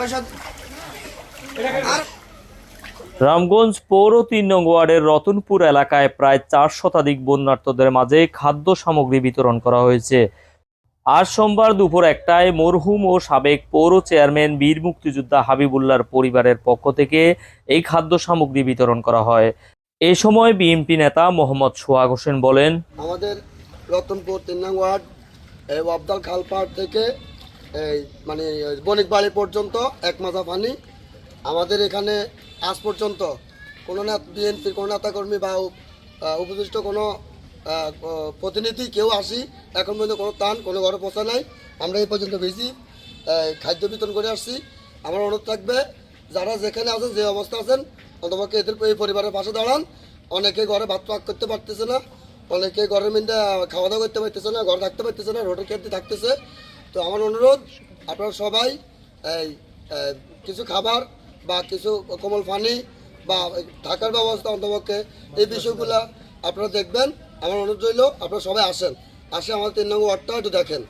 পয়সা আর রামগঞ্জ পৌর তিন নং ওয়ার্ডের রতনপুর এলাকায় প্রায় চার শতাধিক বন্যার্থদের মাঝে খাদ্য সামগ্রী বিতরণ করা হয়েছে। আজ সোমবার দুপুর একটায় মরহুম ও সাবেক পৌর চেয়ারম্যান বীর মুক্তিযোদ্ধা হাবিবুল্লাহর পরিবারের পক্ষ থেকে এই খাদ্য সামগ্রী বিতরণ করা হয়। এ সময় বিএনপি নেতা মোহাম্মদ সোহাগ হোসেন বলেন আমাদের রতনপুর তিন নং ওয়ার্ড এই আবদাল খালপাড় থেকে এই মানে বণিক বাড়ি পর্যন্ত এক মাজা পানি। আমাদের এখানে আজ পর্যন্ত কোনো না বিএনপির কোনো নেতাকর্মী বা উপ- উপদিষ্ট, কোনো প্রতিনিধি কেউ আসি, এখন পর্যন্ত কোনো তান কোনো ঘরে পৌঁছা নাই। আমরা এই পর্যন্ত বেশি খাদ্য বিতরণ করে আসছি। আমার অনুরোধ থাকবে, যারা যেখানে আছেন, যে অবস্থা আছেন অন্তপক্ষে এদের এই পরিবারের পাশে দাঁড়ান। অনেকে ঘরে ভাত পাক করতে পারতেছে না, অনেকে ঘরের মধ্যে খাওয়া দাওয়া করতে পারতেছে না, ঘরে থাকতে পারতেছে না রোডের খেতে থাকতেছে। তো আমার অনুরোধ আপনারা সবাই এই কিছু খাবার বা কিছু কোমল পানি বা থাকার ব্যবস্থা অন্তপক্ষে এই বিষয়গুলো আপনারা দেখবেন আমার অনুরোধ রইল আপনারা সবাই আসেন আসে আমার তিন নম্বর ওয়ার্ডটা একটু দেখেন